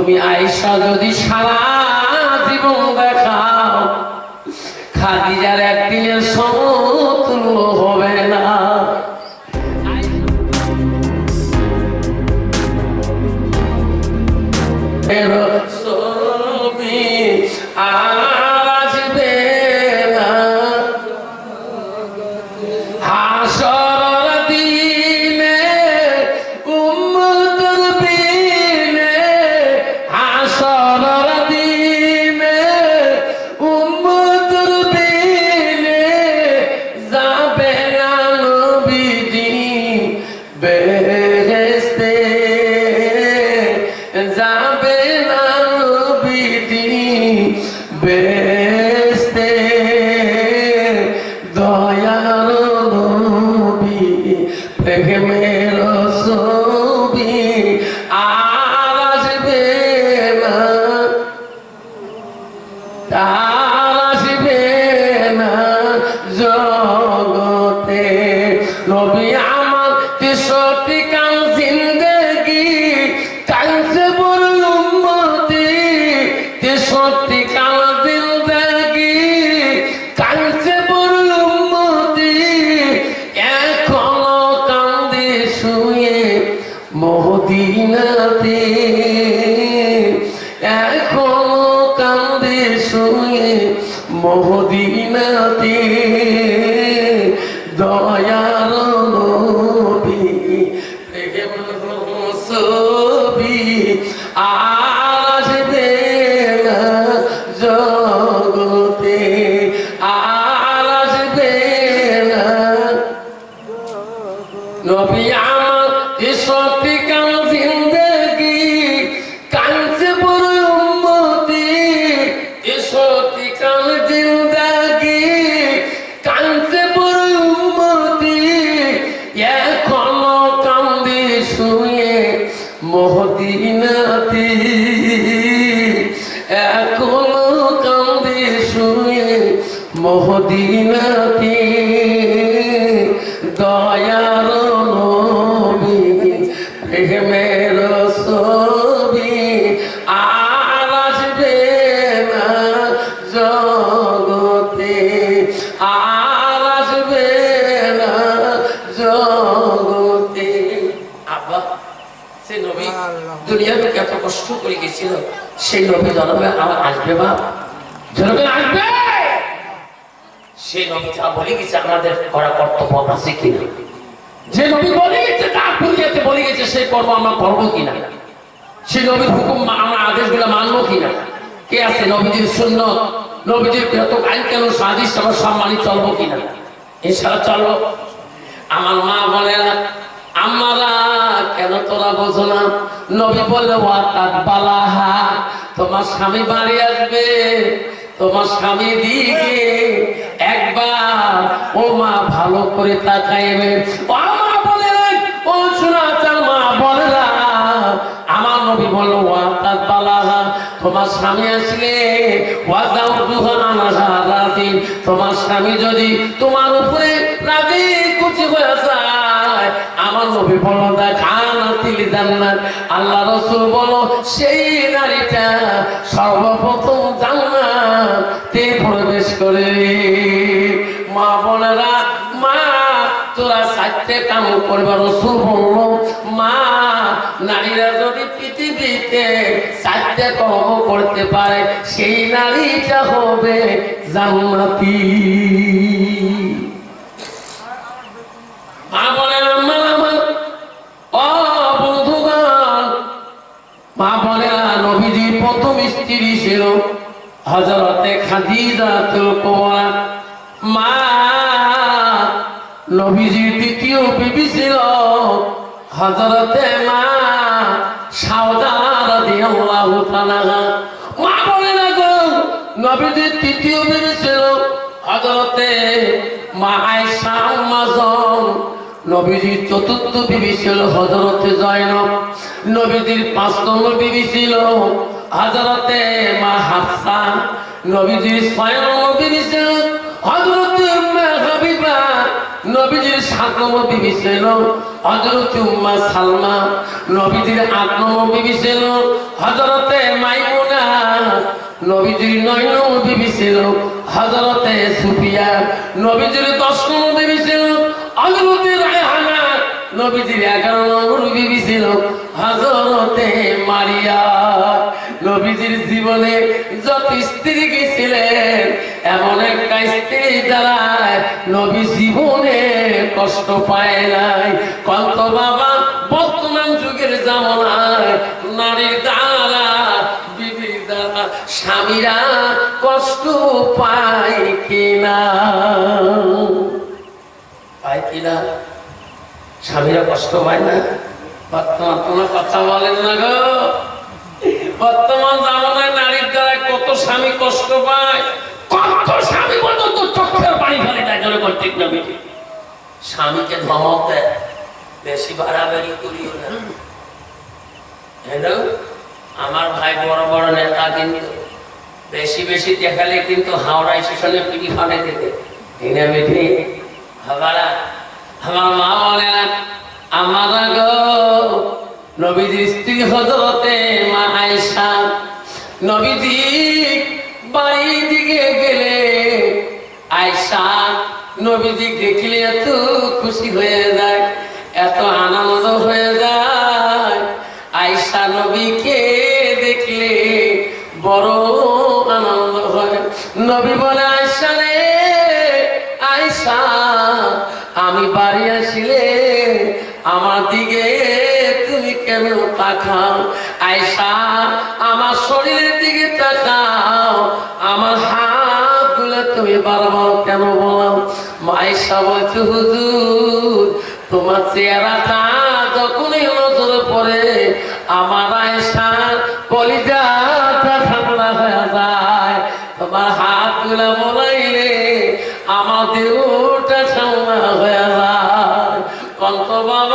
তুমি আয়সা যদি সারা জগতে জগতে মহদিনাতি দয়ার নবী প্রেমের ছবি আর আসবে না জগতে আর আসবে না জগতে। আব্বা সে নবী দুনিয়াতে কত কষ্ট করে গেছিল সেই নবী জনমে আমার আসবে বা জনমে আসবে? সেই নবী যা বলে গেছে আমাদের করা কর্তব্য আছে কিনা? যে নবী বলে গেছে, তা দুনিয়াতে বলে গেছে, সেই কর্ম আমরা করব কিনা? সেই নবীর হুকুম আমরা আদেশগুলো মানবো কিনা? কে আছে? নবীজির শূন্য নবীজির যত আইন কেন সাদিস আমরা সব মানি চলবো কিনা? এছাড়া চলবো। আমার মা বলে না আমারা কেন তোরা বোঝো না? নবী বললে ওয়াতাত বালাহা, তোমার স্বামী বাড়ি আসবে। তোমার স্বামী দিকে একবার ও মা ভালো করে তাকাইবে আমার তোমার স্বামী তোমার স্বামী যদি তোমার উপরে রাজি নবী বলল জান্নাত। আল্লাহ রসুল বলো, সেই নারীটা সর্বপ্রথম জান্নাতে প্রবেশ করে। মা বোনেরা, মা, তোরা চারটে কাম করবে, রসুল বলল, মা, নারীরা যদি পৃথিবীতে চারটে কর্ম করতে পারে, সেই নারীটা হবে জান্নাতি। মা বলেন আমার প্রথম স্ত্রী ছিল হজরতে খাদিজাতুল কুবরা মা, নবীজির দ্বিতীয় বিবি ছিল হজরতে মা সাউদা রাদিয়াল্লাহু তাআলা। মা বলে, না গো, নবীজির তৃতীয় বিবি ছিল হজরতে মা আয়েশা উম্মাজন নবীজির চতুর্থ বিবি ছিল হজরতে জয়নব। নবীজির পাঁচ নম্বর বিবি ছিল হজরতে মা হাফসা নবীজির বিবি ছিল হজরতে উম্মে হাবিবা নবীজির সাত নম্বর বিবি ছিল হযরত উম্মা সালমা নবীজির আট নম্বর বিবি ছিল হযরতে মাইমুনা নবীজির নয় নম্বর বিবি ছিল হযরতে সুফিয়া নবীজির দশ নম্বর বিবি ছিল হযরতে রায়হানা নবীজির এগারো নম্বর বিবি ছিল হযরতে মারিয়া। নবীজির জীবনে যত স্ত্রী গেছিলেন, এমন একটা স্ত্রী দ্বারায় নবী জীবনে কষ্ট পায় নাই। কত বাবা, বর্তমান যুগের জামানায় নারীর দ্বারা, বিবির দ্বারা স্বামীরা কষ্ট পায় কিনা? পায় কিনা? স্বামীরা কষ্ট পায় না? বর্তমান কোনো কথা বলেন না গো। বর্তমান জামানায় নারীর দ্বারা কত স্বামী কষ্ট পায়? কত স্বামী পর্যন্ত চোখের পানি ফেলে দেয় জন্য কর্তৃক নবী স্বামীকে ধমক দেয়, বেশি বাড়াবাড়ি করিও না। হ্যালো? আমার ভাই বড় বড় নেতা কিন্তু, বেশি বেশি দেখালে কিন্তু হাওড়া স্টেশনে পিটি ফানে দেবে এনে বেঠে হাওড়া আমার মা বলেন আমার গো নবীজির স্ত্রী হজরতে মা আয়েশা নবীজি বাড়ি দিকে গেলে আয়েশা নবীজি দেখলে এত খুশি হয়ে যায়, এত আনন্দ হয়ে যায়। আয়েশা নবীকে দেখলে বড় আনন্দ হয়। নবী বলে, আয়েশা রে, আয়েশা, আমি বাড়ি আসিলে আমার দিকে কেন তাকাও আয়সা আমার শরীরের দিকে তাকাও, আমার হাতগুলো তুমি বারবার কেন বলাম আয়সা বলছে, হুজুর, তোমার চেহারাটা যখনই নজরে পড়ে, আমার আয়সার কলিজাটা ঠান্ডা হয়ে যায়। তোমার হাতগুলা বলাইলে আমার দেহটা ঠান্ডা হয়ে যায়। কন্ত বাবা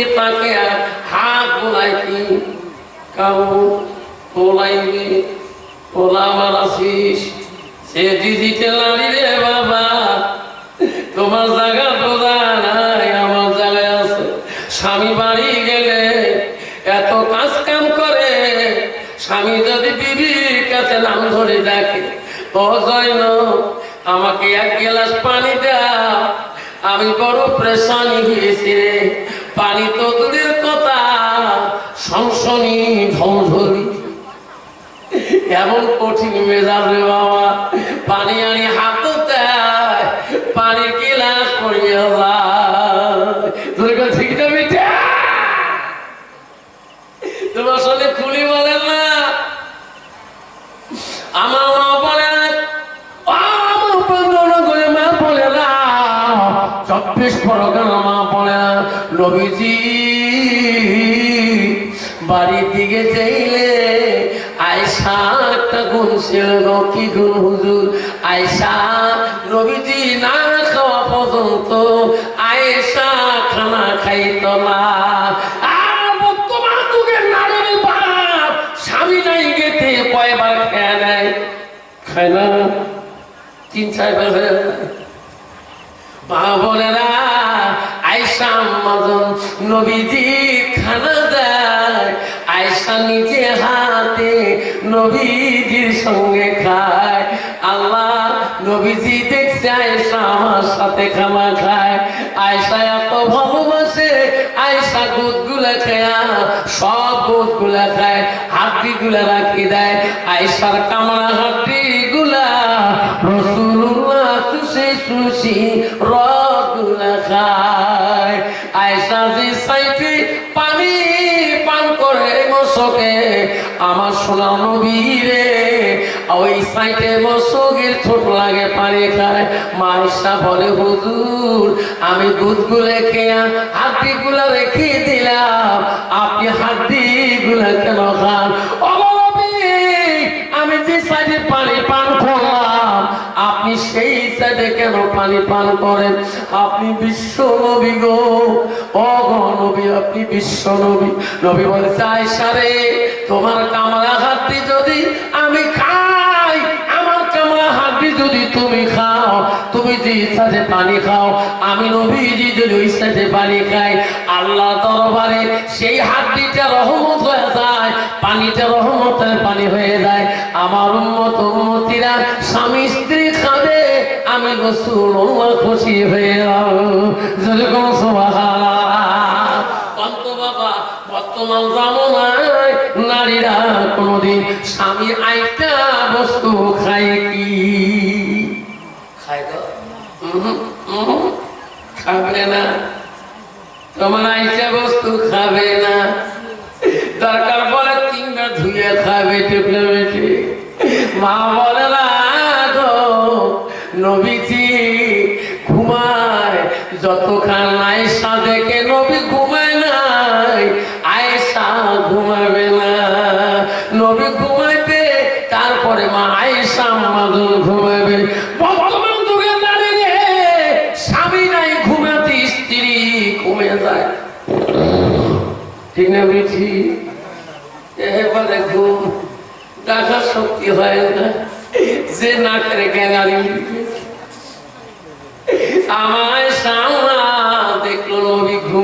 দিকে তাকে আর হাত বোলাই কি কাউ পোলাইবে পোলাবার আসিস সে ডিজিটাল নারী রে বাবা। তোমার জায়গা বোঝা নাই, আমার জায়গায় আছে। স্বামী বাড়ি গেলে এত কাজ কাম করে, স্বামী যদি বিবির কাছে নাম ধরে ডাকে, ও জৈন, আমাকে এক গ্লাস পানি দাও, আমি বড় প্রেশানি হয়েছি রে। পানি তো কথা সংসনি এমন কঠিন মেজাজ রে বাবা পানি আনি হাত দেয় গিলাস তোমার সাথে খুলি বলেন না। আমার মা বলে না, আমার বলে না চব্বিশ না নবীজি। বাড়ির দিকে চাইলে আয়সা একটা গুণ ছিল কি গুণ হুজুর? আয়সা নবীজি না খাওয়া পর্যন্ত আয়সা খানা খাইত না। খেয়ে না? তিন, চারবার হয়ে মা মদন নবীজি খানা দেয়। আয়সা নিজে হাতে নবীজির সঙ্গে খায়। আল্লাহ নবীজি দেখছে আয়সা আমার সাথে খানা খায়। আয়সা এত ভালোবাসে আয়সা গুলা খেয়া সবগুলা খায় হাড্ডি গুলা রাখি দেয়। আয়সার কামড়া হাড্ডি গুলা চুষে চুষি রগুলা সাইটে পানি পান করে মশকে। আমার সোনা নবীরে ওই সাইটে মশকের ছোট লাগে পানি খায়। মাইসা বলে, হুজুর, আমি দুধগুলো খেয়া, হাড্ডিগুলো রেখে দিলাম। আপনি হাড্ডিগুলো কেন খান? ও সাইডে কেন পানি পান করেন। আপনি বিশ্ব নবী গো। গো আপনি বিশ্ব নবী। নবী বলে চাই সারে তোমার কামলা হাতি যদি আমি খাই, আমার কামলা হাতি যদি তুমি খাও, তুমি যে ইচ্ছাতে পানি খাও, আমি নবীজি যদি ওই ইচ্ছাতে পানি খাই আল্লাহ দরবারে সেই হাড্ডিটা রহমত হয়ে যায় পানিটা রহমতের পানি হয়ে যায়। আমার উম্মত, উম্মতিরা স্বামী স্ত্রী আমি রসুল খুশি হয়ে যেরকম বাবা বর্তমান জামানায় নারীরা কোনোদিন স্বামী আইটা বস্তু খায় কি? খায় খাবে না। তোমার আইটা বস্তু খাবে না। দরকার তিনবার ধুয়ে খাবে টেপলে মা নবী ঘুমায় নাই আয়সা ঘুমাবে না। নবী ঘুমাইবে, তারপরে মা আয়সা মাদুর ঘুমাবে না বুঝি এবারে ঘুম দেখার শক্তি না। যে না করে গেলারি আমার সামনা দেখল নবী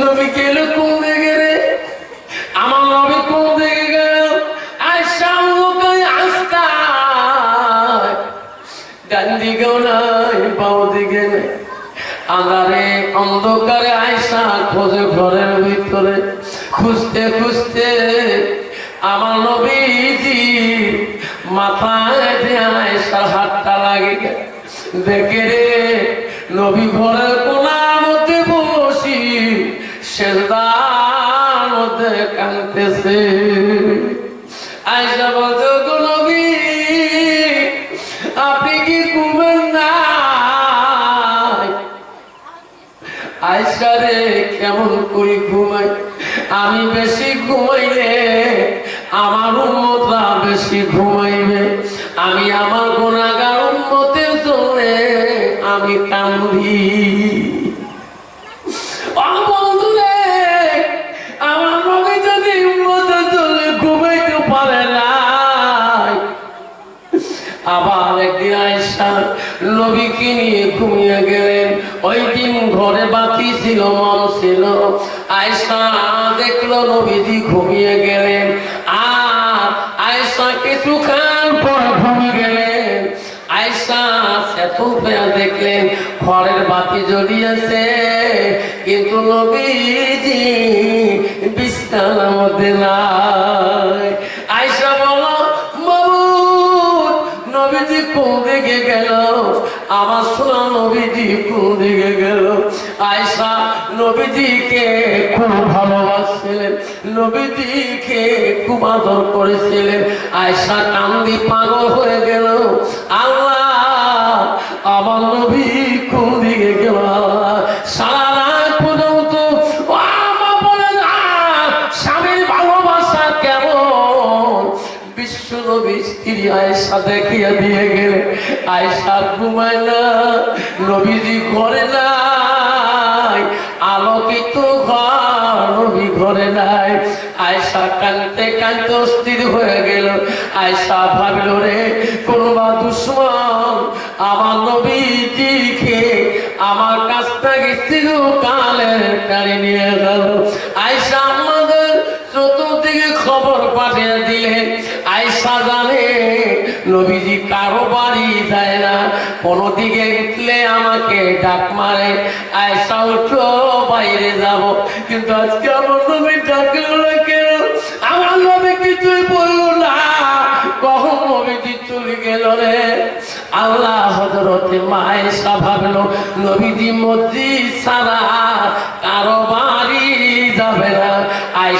নবী গেল কোন দিকে রে? আমার নবী কোন দিকে গেল? ডান দিকেও নাই বাউ দিকে নেই। আন্ধারে অন্ধকারে আয়সা খোঁজে ঘরের ভিতরে। খুঁজতে খুঁজতে আমার নবীজি মাথায় আয়সার হাতটা লাগে দেখে রে নবী ঘরের আয়সা নবী, আপনি কি ঘুমেন না আয়সা রে, কেমন করি ঘুমাই? আমি বেশি ঘুমাইলে আমার উন্মতরা বেশি ঘুমাইবে। আমি আমার গুণাগার উন্মতের জন্য আমি কান্দি আয়সা নবীকে নিয়ে ঘুমিয়ে গেলেন। ওই দিন ঘরে বাতি ছিল মন ছিল। আয়সা দেখল নবীজি ঘুমিয়ে গেলেন। আর আয়সা কিছুক্ষণ পর ঘুমিয়ে গেলেন। আয়সা সেতু পেয়া দেখলেন, ঘরের বাতি জ্বলিয়েছে। কিন্তু নবীজি বিছানার মধ্যে নাই। কোন দিকে গেল, আমার সোনা নবীজি কোন দিকে গেল। আয়সা নবীজিকে খুব ভালোবাসছিলেন, নবীজিকে খুব আদর করেছিলেন। আয়সা কান্দি পাগল হয়ে গেল, আল্লাহ, আমার নবী আয়সা দেখিয়ে দিয়ে গেলে আয়সা ঘুমায় না, নবীজি ঘরে নাই, আলোকিত নবী ঘরে নাই। আয়সা কানতে কানতে অস্থির হয়ে গেল। আয়সা ভাবিল, রে কোনবা দুশ্মন আমার নবীজিকে আমার কাছ থেকে চিরকালের কানে নিয়ে গেল। আয়সা আমাদের চতুর্দিকে খবর পাঠিয়ে দিলেন আয়সা জানে নবীজি কারও বাড়ি যায় না। কোনো দিকে উঠলে আমাকে ডাক মারে আয়সা উঠো, বাইরে যাব। কিন্তু আজকে আমার নবী ডাকলো কেন? আমার নবী কিছুই বলল না? কখন নবীজি চলে গেল রে? আল্লাহ হজরতে ভাবলো, নবীজি মসজিদ ছাড়া কারও বাড়ি যাবে না।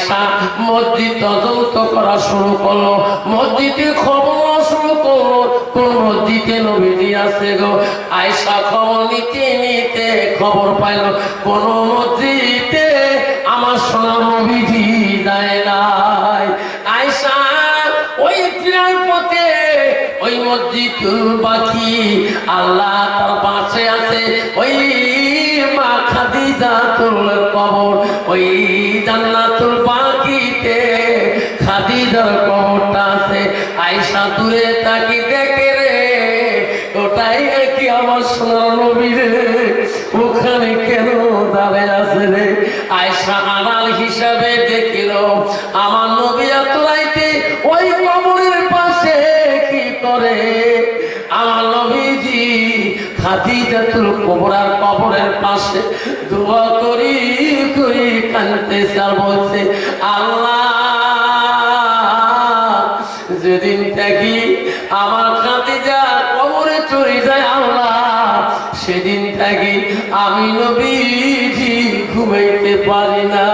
আয়সা মসজিদ তদন্ত করা শুরু করল। মসজিদে খবর শুরু করল। কোন মসজিদে নবীজি আছে গো। আয়সা খবর নিতে নিতে খবর পাইল। কোন মসজিদে আমার সোনা নবীজি যায় নাই। আয়সা ওই প্রিয়ার পথে ওই মসজিদুল বাকি। আল্লাহ তার পাশে আছে। ওই খাদিজাতুল কবর, ওই জান্নাতুল বাকিতে খাদিজার কবরটা আছে। আয়সা দূরে তাকি দেখে রে, ওটাই নাকি আমার সোনার নবী ওখানে কেন দাঁড়ায় আছে রে? আয়সা আড়াল হিসাবে দেখিল, আমার নবী এত ওই কবরের পাশে কি করে? আমার নবীজি খাদিজাতুল কোবরার কবরের পাশে করি করি বলছে, আল্লাহ, যেদিন থাকি আমার খাদিজা কবরে চলে যায় আল্লাহ, সেদিন থাকি আমি নবীজি ঘুমাইতে পারি না।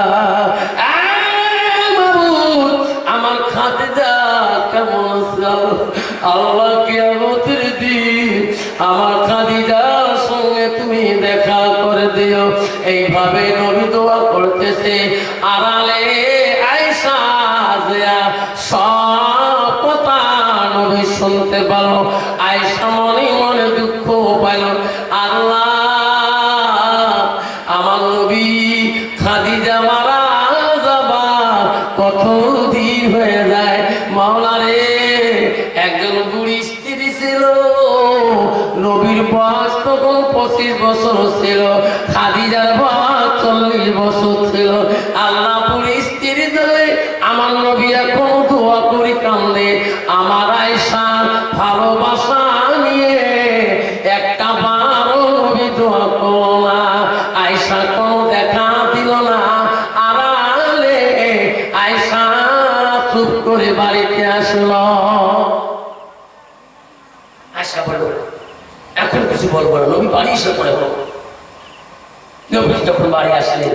আমার খাদিজা কেমন আমার খাদিজার এইভাবে নবী দোয়া করতেছে। আড়ালে আয়সা সব কথা নবী শুনতে পারো আয়সা মনে মনে দুঃখ পাইল। খাদিজা যাবা হয়ে যায়। একজন স্ত্রী ছিল। নবীর পঁচিশ বছর ছিল। বয়স চল্লিশ বছর ছিল। আল্লাহ স্ত্রী ধরে আমার নবী এখন দোয়া করি কান্দে আমার আয়সা ভালোবাসা দেখা দিল না। আড়ালে আয়সা চুপ করে বাড়িতে আসলো। আয়সা বলল, এখন কিছু বলব না। নবী বাড়ি এসে পড়ে বলব নবী যখন বাড়ি আসলেন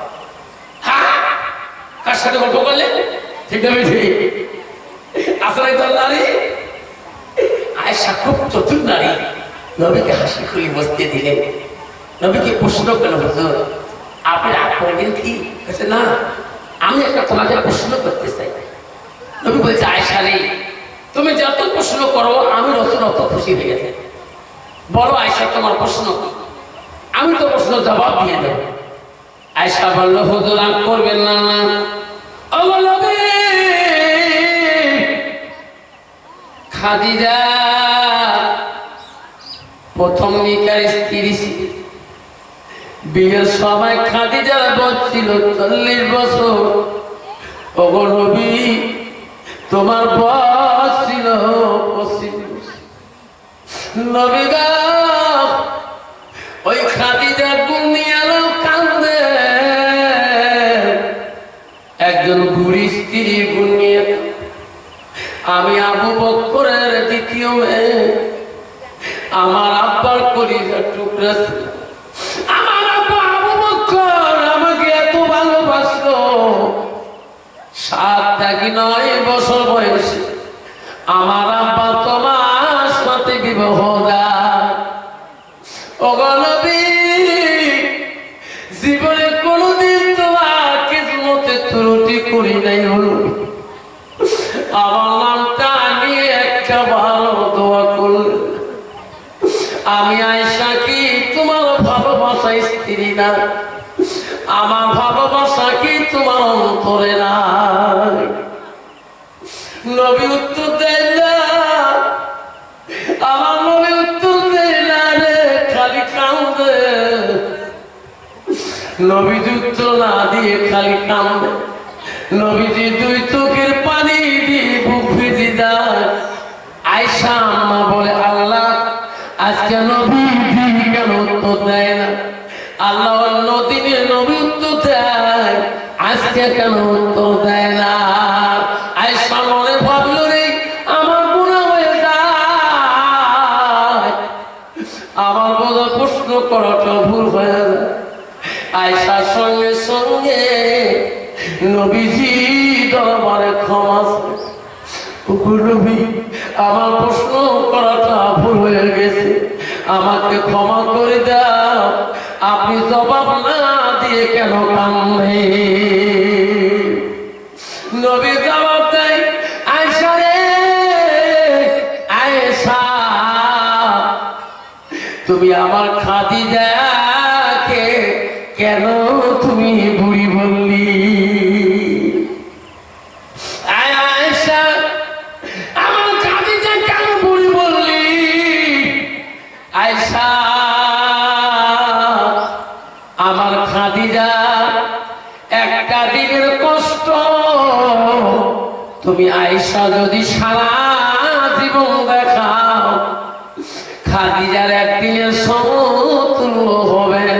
সাথে গল্প করলে? ঠিক না ঠিক। আসলে তো নারী আয়সা খুব চতুর নারী। নবীকে হাসি খুলি বসতে দিলেন। নবীকে প্রশ্ন করল হুজুর আপনি রাগ করবেন কি? বলছে, না, আমি একটা তোমাকে প্রশ্ন করতে চাই। নবী বলছে আয়সা রে, তুমি যত প্রশ্ন করো, আমি রসুন অত খুশি হয়ে গেছে। বলো আয়সা তোমার প্রশ্ন? আমি তো প্রশ্ন জবাব দিয়ে দেব। আয়সা বলল, হুজুর, রাগ করবেন না। খাদিজা, প্রথম নিকার স্ত্রী ছিল। বিয়ের সময় খাদিজার বলছিল চল্লিশ বছর ওগো তোমার বয়স ছিল বছর। আমার আব্বা আমাকে এত ভালোবাসলো। সাত থাকি নয় নবীজি উত্তর না দিয়ে খালি কান্দে। নবীজি দুই চোখের পানি দিয়ে বুক ভিজি আয়সা আম্মা বলে, আল্লাহ, আজকে নবী কেন উত্তর দেয় না? আল্লাহ অন্য দিনে নবী উত্তর দেয়। আজকে কেন উত্তর দেয় না? নবীজি ক্ষমা নবী আমার প্রশ্ন করাটা ভুল হয়ে গেছে। আমাকে ক্ষমা করে দাও। আপনি জবাব না দিয়ে কেন নবী জবাব দেয় আয়সা রে আয়সা তুমি আমার খাদি যাকে কেন তুমি বুড়ি তুমি আইসা যদি সারা জীবন দেখাও খাদিজার একদিনের সমতুল্য হবে